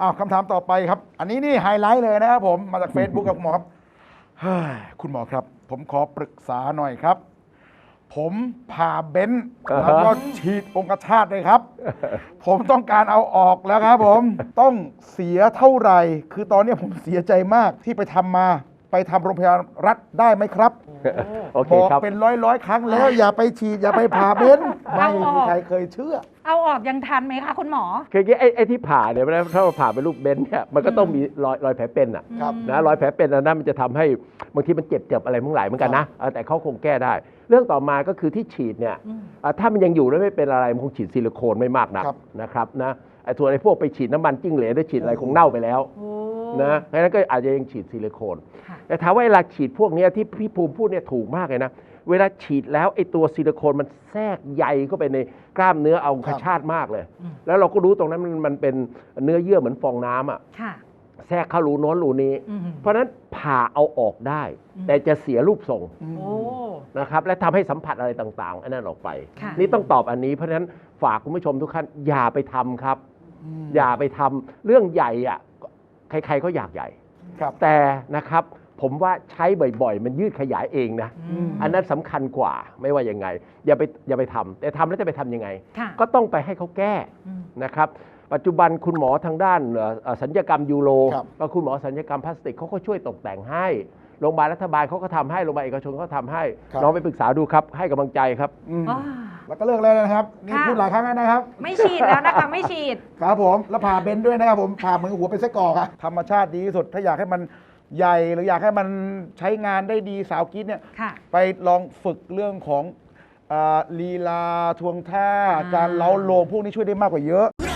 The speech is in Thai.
อ้าวคำถามต่อไปครับ อันนี้นี่ไฮไลท์เลยนะครับผมมาจาก Facebook ครับคุณหมอครับเฮ้ยคุณหมอครับ ผมขอปรึกษาหน่อยครับ ผมผ่าเบนซ์อ่าฮะ แล้วก็ฉีดองคชาตเลยครับ ผมต้องการเอาออกแล้วครับผมต้องเสียเท่าไหร่ คือตอนนี้ผมเสียใจมากที่ไปทำมา ไปทำโรงพยาบาลรัฐได้ไหมครับโอเคบอกครับ เป็นร้อยร้อยๆครั้งแล้ว อย่าไปฉีดอย่าไปผ่าเบนซ์ไม่เอาออกมีใครเคยเชื่อ เอาออกยังทันไหมคะคุณหมอคืออย่างงี้ไอ้ไอ้ที่ผ่าเนี่ยนะถ้าเราผ่าเป็นรูปเบนซ์เนี่ยมันก็ต้องมีรอยรอยแผลเป็นอะครับนะรอยแผลเป็นอันนั้นมันจะทำให้บางทีมันเจ็บเจ็บอะไรทั้งหลายเหมือนกันนะเออแต่เขาคงแก้ได้ เรื่องต่อมาก็คือที่ฉีดเนี่ยอืม อะถ้ามันยังอยู่แล้วไม่เป็นอะไรมันคงฉีดซิลิโคนไม่มากนักครับ นะครับนะไอ้ส่วนไอ้พวกไปฉีดน้ำมันจิ้งเหลนหรือฉีดอะไรคงเน่าไปแล้ว โอ้ นะเพราะฉะนั้นก็อาจจะยังฉีดซิลิโคนค่ะแต่ถามว่าเวลาฉีดพวกเนี้ยที่พี่ภูมิพูดเนี่ยถูกมากเลยนะ เวลาฉีดแล้วไอ้ตัวซิลิโคนมันแทรกใยเข้าไปในกล้ามเนื้อเอาคชาตมากเลยอืมแล้วเราก็รู้ตรงนั้นมันมันเป็นเนื้อเยื่อเหมือนฟองน้ำอะค่ะแทรกเข้ารูโน้นรูนี้อืมเพราะฉะนั้นผ่าเอาออกได้อืมแต่จะเสียรูปทรงโอ้นะครับและทำให้สัมผัสอะไรต่างๆอันนั้นออกไปค่ะนี่ต้องตอบอันนี้เพราะฉะนั้นฝากคุณผู้ชมทุกท่านอย่าไปทำครับ อย่าไปทำเรื่องใหญ่อะ ใครๆก็อยากใหญ่ ครับ แต่นะครับผมว่าใช้บ่อยๆ มันยืดขยายเองนะ อืม อันนั้นสำคัญกว่าไม่ว่ายังไง อย่าไปอย่าไปทำแต่ทำแล้วจะไปทำยังไง ค่ะก็ต้องไปให้เขาแก้ อืม นะครับปัจจุบันคุณหมอทางด้านเอ่อเอ่อสัญญกรรมยูโรครับก็คุณหมอสัญญกรรมพลาสติกเขาก็ช่วยตกแต่งให้โรงพยาบาลรัฐบาลเขาก็ทำให้โรงพยาบาลเอกชนเขาทำให้ครับ น้องไปปรึกษาดูครับให้กำลังใจครับ อืมอ่า แล้วก็เลิกแล้วนะครับนี่ค่ะ พูดหลายครั้งแล้วนะครับไม่ฉีดแล้วนะคะ ไม่ฉีด ครับผมแล้วผ่าเบนซ์ด้วยนะครับผมผ่าเหมือนหัวเป็นไส้กรอกอะธรรมชาติดีที่สุดถ้าอยากให้มันใหญ่หรืออยากให้มันใช้งานได้ดีสาวกรีดเนี่ย ค่ะ ไปลองฝึกเรื่องของอ่าลีลาทวงท่า อ่า การเล้าโลมพวกนี้ช่วยได้มากกว่าเยอะ เรา